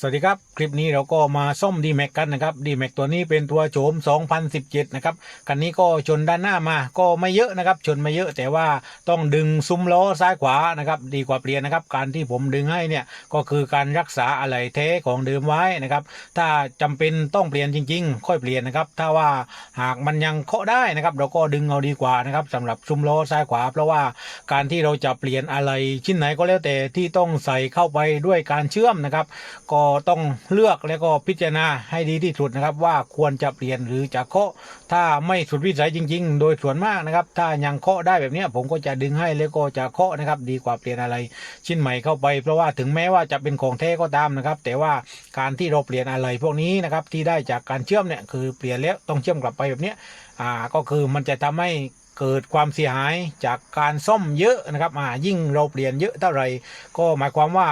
สวัสดีครับ คลิปนี้เราก็มาซ่อมดีแม็กกันนะครับดีแม็กตัวนี้เป็นตัวโฉม 2017 นะครับคันนี้ก็ชนด้านหน้ามาก็ไม่เยอะนะครับ ชนไม่เยอะแต่ว่าต้องดึงซุ้มล้อซ้ายขวานะครับดีกว่าเปลี่ยนนะครับ การที่ผมดึงให้เนี่ยก็คือการรักษาอะไหล่เทของเดิมไว้นะครับ ถ้าจำเป็นต้องเปลี่ยนจริง ๆ ค่อยเปลี่ยนนะครับ ถ้าว่าหากมันยังเคาะได้นะครับ เราก็ดึงเอาดีกว่านะครับสำหรับซุ้มล้อซ้ายขวา เพราะว่าการที่เราจะเปลี่ยนอะไรชิ้นไหนก็แล้วแต่ที่ต้องใส่เข้าไปด้วยการเชื่อมนะครับก็ต้องเลือกแล้วก็พิจารณาให้ดีที่สุดนะครับ ว่าควรจะเปลี่ยนหรือจะเคาะถ้าไม่สุดวิสัยจริง ๆ โดยส่วนมากนะครับ ถ้ายังเคาะได้แบบนี้ผมก็จะดึงให้แล้วก็จะเคาะนะครับ ดีกว่าเปลี่ยนอะไรชิ้นใหม่เข้าไป เพราะว่าถึงแม้ว่าจะเป็นของแท้ก็ตามนะครับ แต่ว่าการที่เราเปลี่ยนอะไรพวกนี้นะครับที่ได้จากการเชื่อมเนี่ยคือเปลี่ยนแล้วต้องเชื่อมกลับไปแบบนี้อ่าก็คือมันจะทำให้ เกิดความเสียหายจากการซ่อมเยอะนะครับอ่ายิ่งเราเปลี่ยนเยอะเท่าไหร่ก็หมายความว่า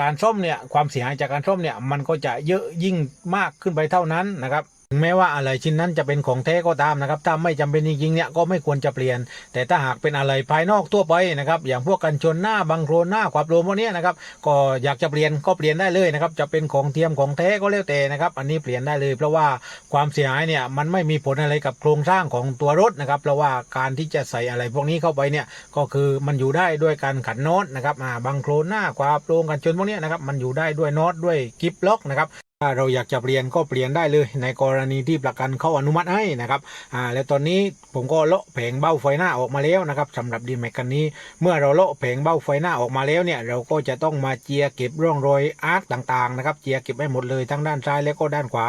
การซ่อมเนี่ยความเสียหายจากการซ่อมเนี่ยมันก็จะเยอะยิ่งมากขึ้นไปเท่านั้นนะครับ แม้ว่าอะไรชิ้นนั้นจะเป็นของแท้ก็ตามนะครับถ้าไม่จำเป็นจริงๆเนี่ยก็ไม่ควรจะเปลี่ยน แต่ถ้าหากเป็นอะไรภายนอกทั่วไปนะครับอย่างพวกกันชนหน้าบังโครนหน้าขวาบโลมพวกนี้นะครับก็อยากจะเปลี่ยนก็เปลี่ยนได้เลยนะครับจะเป็นของเทียมของแท้ก็แล้วแต่นะครับอันนี้เปลี่ยนได้เลย เพราะว่าความเสียหายเนี่ยมันไม่มีผลอะไรกับโครงสร้างของตัวรถนะครับเพราะว่าการที่จะใส่อะไรพวกนี้เข้าไปเนี่ยก็คือมันอยู่ได้ด้วยการขันน็อตนะครับอ่าบังโครนหน้าขวาโปรงกันชนพวกนี้นะครับมันอยู่ได้ด้วยน็อตด้วยกิฟล็อกนะครับ ถ้าเราอยากจะเปลี่ยนก็เปลี่ยนได้เลย ในกรณีที่ประกันเขาอนุมัติให้นะครับอ่าแล้วตอนนี้ผมก็เลาะแผงเบ้าไฟหน้าออกมาแล้วนะครับสำหรับดีแม็กคันนี้ เมื่อเราเลาะแผงเบ้าไฟหน้าออกมาแล้วเนี่ยเราก็จะต้องมาเจียเก็บร่องรอยอาร์คต่างๆนะครับเจียเก็บให้หมดเลยทั้งด้านซ้ายและก็ด้านขวา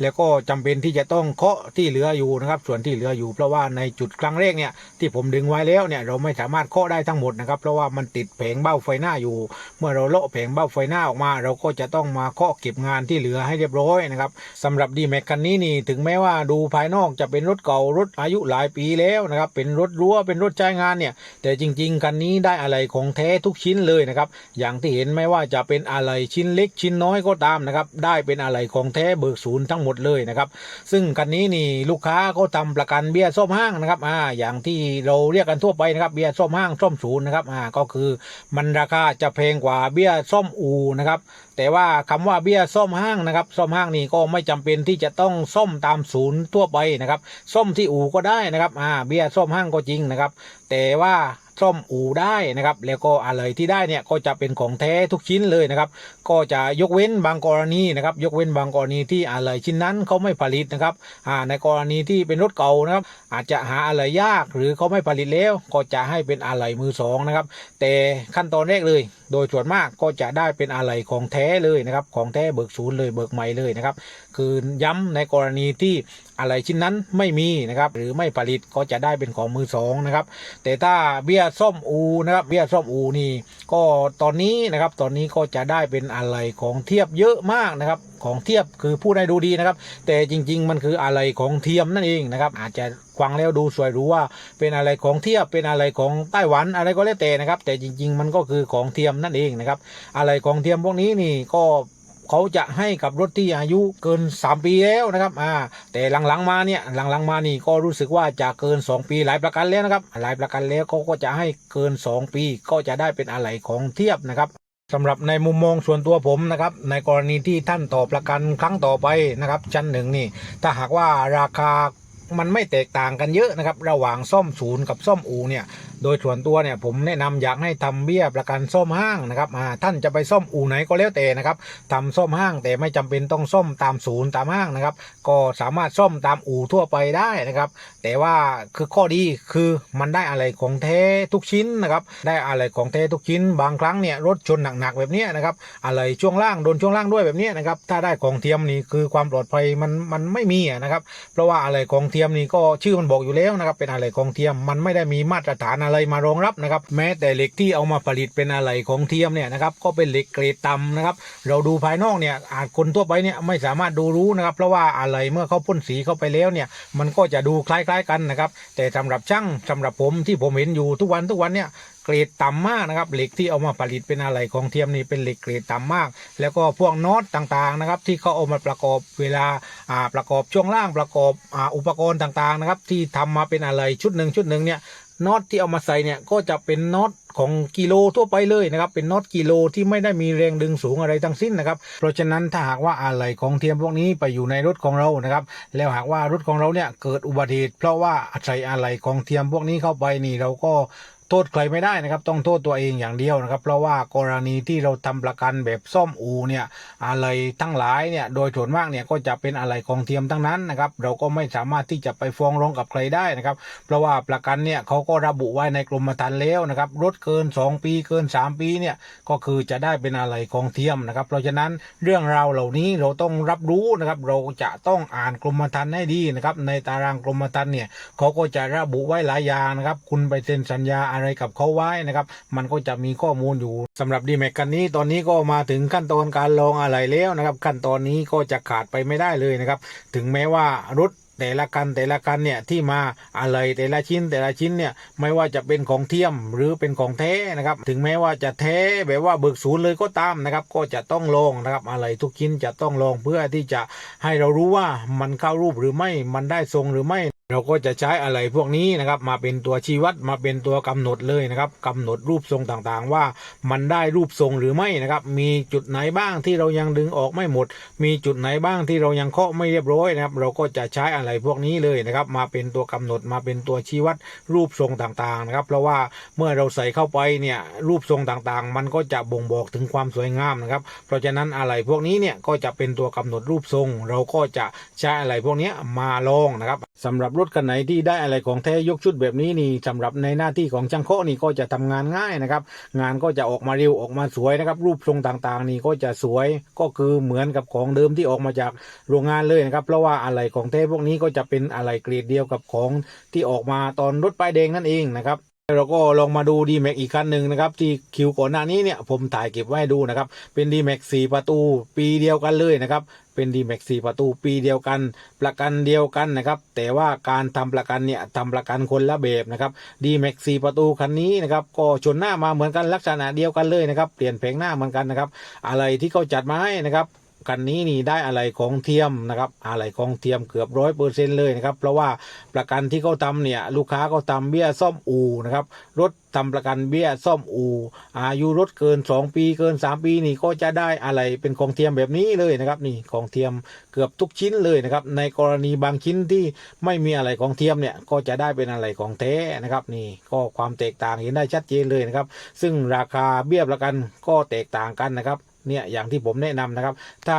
แล้วก็จำเป็นที่จะต้องเคาะที่เหลืออยู่นะครับส่วนที่เหลืออยู่เพราะว่าในจุดครั้งแรกเนี่ยที่ผมดึงไว้แล้วเนี่ยเราไม่สามารถเคาะได้ทั้งหมดนะครับเพราะว่ามันติดแผงเบ้าไฟหน้าอยู่ เมื่อเราเลาะแผงเบ้าไฟหน้าออกมา เราก็จะต้องมาเคาะเก็บงานที่เหลือให้เรียบร้อยนะครับสำหรับดีแม็กคันนี้นี่ถึงแม้ว่าดูภายนอกจะเป็นรถเก่ารถอายุหลายปีแล้วนะครับเป็นรถรั้วเป็นรถใช้งานเนี่ยแต่จริง ๆ คันนี้ได้อะไรของแท้ทุกชิ้นเลยนะครับอย่างที่เห็นไม่ว่าจะเป็นอะไรชิ้นเล็กชิ้นน้อยก็ตามนะครับได้เป็นอะไรของแท้เบิกศูนย์ทั้งหมดเลยนะครับซึ่งคันนี้นี่ลูกค้าก็ทำประกันเบี้ยส้มห้างนะครับอ่าอย่างที่เราเรียกกันทั่วไปนะครับเบี้ยส้มห้างส้มศูนย์นะครับอ่าก็คือมันราคาจะแพงกว่าเบี้ยส้มอูนะครับ แต่ว่าคำว่าเบี้ยส้มห้างนะครับส้มห้างนี่ก็ไม่จำเป็นที่จะต้องส้มตามศูนย์ทั่วไปนะครับส้มที่อู่ก็ได้นะครับอ่าเบี้ยส้มห้างก็จริงนะครับ แต่ว่าส้มอู่ได้นะครับ แล้วก็อะไรที่ได้เนี่ยก็จะเป็นของแท้ทุกชิ้นเลยนะครับ ก็จะยกเว้นบางกรณีนะครับ ยกเว้นบางกรณีที่อะไรชิ้นนั้นเขาไม่ผลิตนะครับอ่าในกรณีที่เป็นรถเก่านะครับ อาจจะหาอะไรยากหรือเขาไม่ผลิตแล้ว ก็จะให้เป็นอะไรมือสองนะครับ แต่ขั้นตอนแรกเลย โดยส่วนมากก็จะได้เป็นอะไรของแท้เลยนะครับของแท้เบิกศูนย์เลยเบิกใหม่เลยนะครับคือย้ำในกรณีที่อะไรชิ้นนั้นไม่มีนะครับหรือไม่ผลิตก็จะได้เป็นของมือสองนะครับแต่ถ้าเบี้ยส้มอูนะครับเบี้ยส้มอูนี่ก็ตอนนี้นะครับตอนนี้ก็จะได้เป็นอะไรของเทียบเยอะมากนะครับ ของเทียบคือพูดให้ดูดีนะครับ แต่จริง ๆ มันคืออะไรของเทียมนั่นเองนะครับ อาจจะฟังแล้วดูสวยรู้ว่าเป็นอะไรของเทียบเป็นอะไรของไต้หวันอะไรก็แล้วแต่นะครับ แต่จริง ๆ มันก็คือของเทียมนั่นเองนะครับ อะไรของเทียมพวกนี้นี่ก็เขาจะให้กับรถที่อายุเกิน 3 ปีแล้วนะครับ อ่า แต่หลังๆมาเนี่ย หลังๆมานี่ก็รู้สึกว่าจะเกิน 2 ปีหลายประกันแล้วนะครับ หลายประกันแล้วเขาก็จะให้เกิน 2 ปีก็จะได้เป็นอะไรของเทียบนะครับ สำหรับในมุมมองส่วนตัวผมนะครับ ในกรณีที่ท่านต่อประกันครั้งต่อไปนะครับ ชั้นหนึ่งนี่ ถ้าหากว่าราคามันไม่แตกต่างกันเยอะนะครับ ระหว่างซ่อมศูนย์กับซ่อมอูเนี่ย โดยส่วนตัวเนี่ยผมแนะนำอยากให้ทำเบี้ยประกันซ่อมห้างนะครับอ่าท่านจะไปซ่อมอู่ไหนก็แล้วแต่นะครับทำซ่อมห้างแต่ไม่จำเป็นต้องซ่อมตามศูนย์ตามห้างนะครับก็สามารถซ่อมตามอู่ทั่วไปได้นะครับ แต่ว่าคือข้อดีคือมันได้อะไรของแท้ทุกชิ้นนะครับได้อะไรของแท้ทุกชิ้น บางครั้งเนี่ยรถชนหนักๆแบบเนี้ยนะครับอะไรช่วงล่างโดนช่วงล่างด้วยแบบเนี้ยนะครับถ้าได้ของเทียมนี่คือความปลอดภัยมันมันไม่มีนะครับเพราะว่าอะไรของเทียมนี่ก็ชื่อมันบอกอยู่แล้วนะครับเป็นอะไรของเทียมมันไม่ได้มีมาตรฐานอะไรมารองรับนะครับ แม้แต่เหล็กที่เอามาผลิตเป็นอะไรของเทียมเนี่ยนะครับก็เป็นเหล็กเกรดต่ำนะครับ เราดูภายนอกเนี่ยอาจคนทั่วไปเนี่ยไม่สามารถดูรู้นะครับ เพราะว่าอะไรเมื่อเขาพ่นสีเข้าไปแล้วเนี่ย มันก็จะดูคล้ายๆกันนะครับ แต่สำหรับช่างสำหรับผมที่ผมเห็นอยู่ทุกวันทุกวันเนี่ยเกรดต่ำมากนะครับเหล็กที่เอามาผลิตเป็นอะไรของเทียมนี่เป็นเหล็กเกรดต่ำมาก แล้วก็พวกน็อตต่างๆนะครับ ที่เขาเอามาประกอบเวลาอ่าประกอบช่วงล่างประกอบอ่าอุปกรณ์ต่างๆนะครับ ที่ทำมาเป็นอะไรชุดหนึ่งชุดหนึ่งเนี่ย น็อตที่เอามาใส่เนี่ยก็จะเป็นน็อตของกิโลทั่วไปเลยนะครับ เป็นน็อตกิโลที่ไม่ได้มีแรงดึงสูงอะไรทั้งสิ้นนะครับ เพราะฉะนั้นถ้าหากว่าอะไรของเทียมพวกนี้ไปอยู่ในรถของเรานะครับ แล้วหากว่ารถของเราเนี่ยเกิดอุบัติเหตุเพราะว่าใส่อะไรของเทียมพวกนี้เข้าไปนี่เราก็ โทษใครไม่ได้นะครับ ต้องโทษตัวเองอย่างเดียวนะครับ เพราะว่ากรณีที่เราทำประกันแบบซ่อมอูเนี่ยอะไรทั้งหลายเนี่ยโดยส่วนมากเนี่ยก็จะเป็นอะไรของเทียมทั้งนั้นนะครับ เราก็ไม่สามารถที่จะไปฟ้องร้องกับใครได้นะครับ เพราะว่าประกันเนี่ยเขาก็ระบุไว้ในกรมธรรม์แล้วนะครับรถเกิน 2 ปีเกิน 3 ปีเนี่ยก็คือจะได้เป็นอะไรของเทียมนะครับ เพราะฉะนั้นเรื่องราวเหล่านี้เราต้องรับรู้นะครับ เราจะต้องอ่านกรมธรรม์ให้ดีนะครับ ในตารางกรมธรรม์เนี่ยเขาก็จะระบุไว้หลายอย่างนะครับ คุณไปเซ็นสัญญาอะไระไรกับเขาไว้นะครับ มันก็จะมีข้อมูลอยู่สำหรับดีแม็กกันนี้ตอนนี้ก็มาถึงขั้นตอนการลองอะไรแล้วนะครับ ขั้นตอนนี้ก็จะขาดไปไม่ได้เลยนะครับ ถึงแม้ว่ารถแต่ละคันแต่ละคันเนี่ยที่มาอะไรแต่ละชิ้นแต่ละชิ้นเนี่ยไม่ว่าจะเป็นของเทียมหรือเป็นของแท้นะครับ ถึงแม้ว่าจะแท้แบบว่าเบิกศูนย์เลยก็ตามนะครับ ก็จะต้องลองนะครับอะไรทุกชิ้นจะต้องลองเพื่อที่จะให้เรารู้ว่ามันเข้ารูปหรือไม่มันได้ทรงหรือไม่ เราก็จะใช้อะไรพวกนี้นะครับมาเป็นตัวชี้วัดมาเป็นตัวกำหนดเลยนะครับกำหนดรูปทรงต่างๆ ว่ามันได้รูปทรงหรือไม่นะครับมีจุดไหนบ้างที่เรายังดึงออกไม่หมด มีจุดไหนบ้างที่เรายังเคาะไม่เรียบร้อยนะครับเราก็จะใช้อะไรพวกนี้เลยนะครับมาเป็นตัวกำหนดมาเป็นตัวชี้วัดรูปทรงต่างๆนะครับเพราะว่าเมื่อเราใส่เข้าไปเนี่ยรูปทรงต่างๆ มันก็จะบ่งบอกถึงความสวยงามนะครับเพราะฉะนั้นอะไรพวกนี้เนี่ยก็จะเป็นตัวกำหนดรูปทรง เราก็จะใช้อะไรพวกนี้มาลองนะครับสำหรับรถคันไหนที่ได้อะไรของแท้ยกชุดแบบนี้นี่สำหรับในหน้าที่ของช่างเคาะนี่ก็จะทำงานง่ายนะครับ งานก็จะออกมาเร็วออกมาสวยนะครับ รูปทรงต่างๆ นี่ก็จะสวยก็คือเหมือนกับของเดิมที่ออกมาจากโรงงานเลยนะครับ เพราะว่าอะไรของแท้พวกนี้ก็จะเป็นอะไรเกรดเดียวกับของที่ออกมาตอนรถป้ายแดงนั่นเองนะครับเราก็ลองมาดูดีแม็กอีกคันหนึ่งนะครับ ที่คิวก่อนหน้านี้เนี่ยผมถ่ายเก็บไว้ดูนะครับ เป็นดีแม็กสี่ประตูปีเดียวกันเลยนะครับ เป็นดีแม็กซี่ประตูปีเดียวกัน ประกันเดียวกันนะครับ แต่ว่าการทำประกันเนี่ยทำประกันคนละแบบนะครับดีแม็กซี่ประตูคันนี้นะครับก็ชนหน้ามาเหมือนกันลักษณะเดียวกันเลยนะครับ เปลี่ยนแผงหน้าเหมือนกันนะครับ อะไรที่เขาจัดมาให้นะครับ คันนี้นี่ได้อะไรของเทียมนะครับอะไรของเทียมเกือบร้อยเปอร์เซ็นเลยนะครับเพราะว่าประกันที่เขาทำเนี่ยลูกค้าเขาทำเบี้ยซ่อมอูนะครับรถทำประกันเบี้ยซ่อมอูอายุรถเกิน 2 ปีเกิน 3 ปีนี่ก็จะได้อะไรเป็นของเทียมแบบนี้เลยนะครับนี่ของเทียมเกือบทุกชิ้นเลยนะครับในกรณีบางชิ้นที่ไม่มีอะไรของเทียมเนี่ยก็จะได้เป็นอะไรของแท้นะครับนี่ก็ความแตกต่างเห็นได้ชัดเจนเลยนะครับซึ่งราคาเบี้ยประกันก็แตกต่างกันนะครับ เนี่ยอย่างที่ผมแนะนำนะครับ ถ้า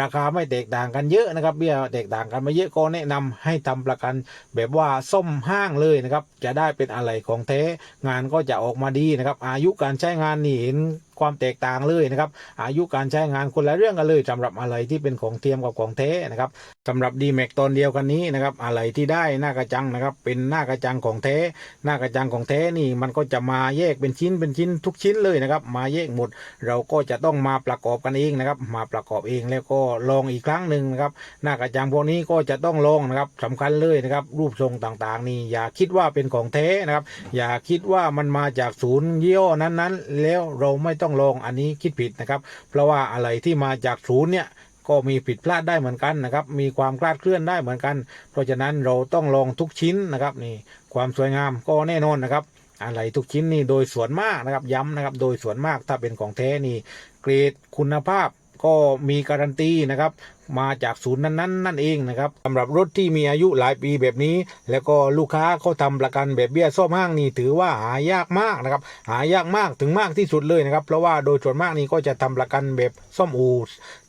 ราคาไม่แตกต่างกันเยอะนะครับเบี้ยแตกต่างกันไม่เยอะก็แนะนำให้ทำประกันแบบว่าส้มห้างเลยนะครับ จะได้เป็นอะไรของแท้งานก็จะออกมาดีนะครับ อายุการใช้งานนี่เห็น ความแตกต่างเลยนะครับ อายุการใช้งานคนละเรื่องกันเลยสำหรับอะไรที่เป็นของเทียมกับของแท้นะครับสำหรับ d m a x ตอนเดียวกันนี้นะครับอะไรที่ได้หน้ากระจังนะครับ เป็นหน้ากระจังของแท้หน้ากระจังของแท้นี่มันก็จะมาแยกเป็นชิ้นเป็นชิ้นทุกชิ้นเลยนะครับ มาแยกหมด เราก็จะต้องมาประกอบกันเองนะครับ มาประกอบเองแล้วก็ลองอีกครั้งหนึ่งนะครับ หน้ากระจังพวกนี้ก็จะต้องลองนะครับสำคัญเลยนะครับ รูปทรงต่างๆ นี่อย่าคิดว่าเป็นของแท้นะครับ อย่าคิดว่ามันมาจากศูนย์ยี่ห้อนั้นๆ แล้วเราไม่ต้องลองอันนี้คิดผิดนะครับ เพราะว่าอะไรที่มาจากศูนย์เนี่ยก็มีผิดพลาดได้เหมือนกันนะครับ มีความคลาดเคลื่อนได้เหมือนกัน เพราะฉะนั้นเราต้องลองทุกชิ้นนะครับนี่ความสวยงามก็แน่นอนนะครับ อะไรทุกชิ้นนี่โดยส่วนมากนะครับ ย้ำนะครับ โดยส่วนมากถ้าเป็นของแท้นี่เกรดคุณภาพ ก็มีการันตีนะครับ มาจากศูนย์นั้นๆนั่นเองนะครับสำหรับรถที่มีอายุหลายปีแบบนี้ แล้วก็ลูกค้าเขาทำประกันแบบเบี้ยซ่อมห้างนี่ถือว่าหายากมากนะครับ หายากมากถึงมากที่สุดเลยนะครับ เพราะว่าโดยส่วนมากนี่ก็จะทำประกันแบบซ่อมอู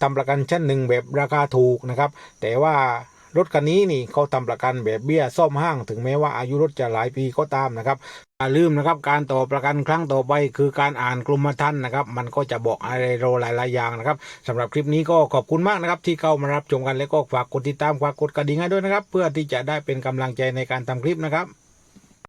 ทำประกันชั้นหนึ่งแบบราคาถูกนะครับ แต่ว่า รถคันนี้นี่เขาทำประกันแบบเบี้ยซ่อมห้างถึงแม้ว่าอายุรถจะหลายปีก็ตามนะครับอย่าลืมนะครับการต่อประกันครั้งต่อไปคือการอ่านกรมธรรม์นะครับ มันก็จะบอกอะไรเราหลายๆอย่างนะครับสำหรับคลิปนี้ก็ขอบคุณมากนะครับที่เข้ามารับชมกันและก็ฝากกดติดตามฝากกดกระดิ่งให้ด้วยนะครับ เพื่อที่จะได้เป็นกำลังใจในการทำคลิปนะครับ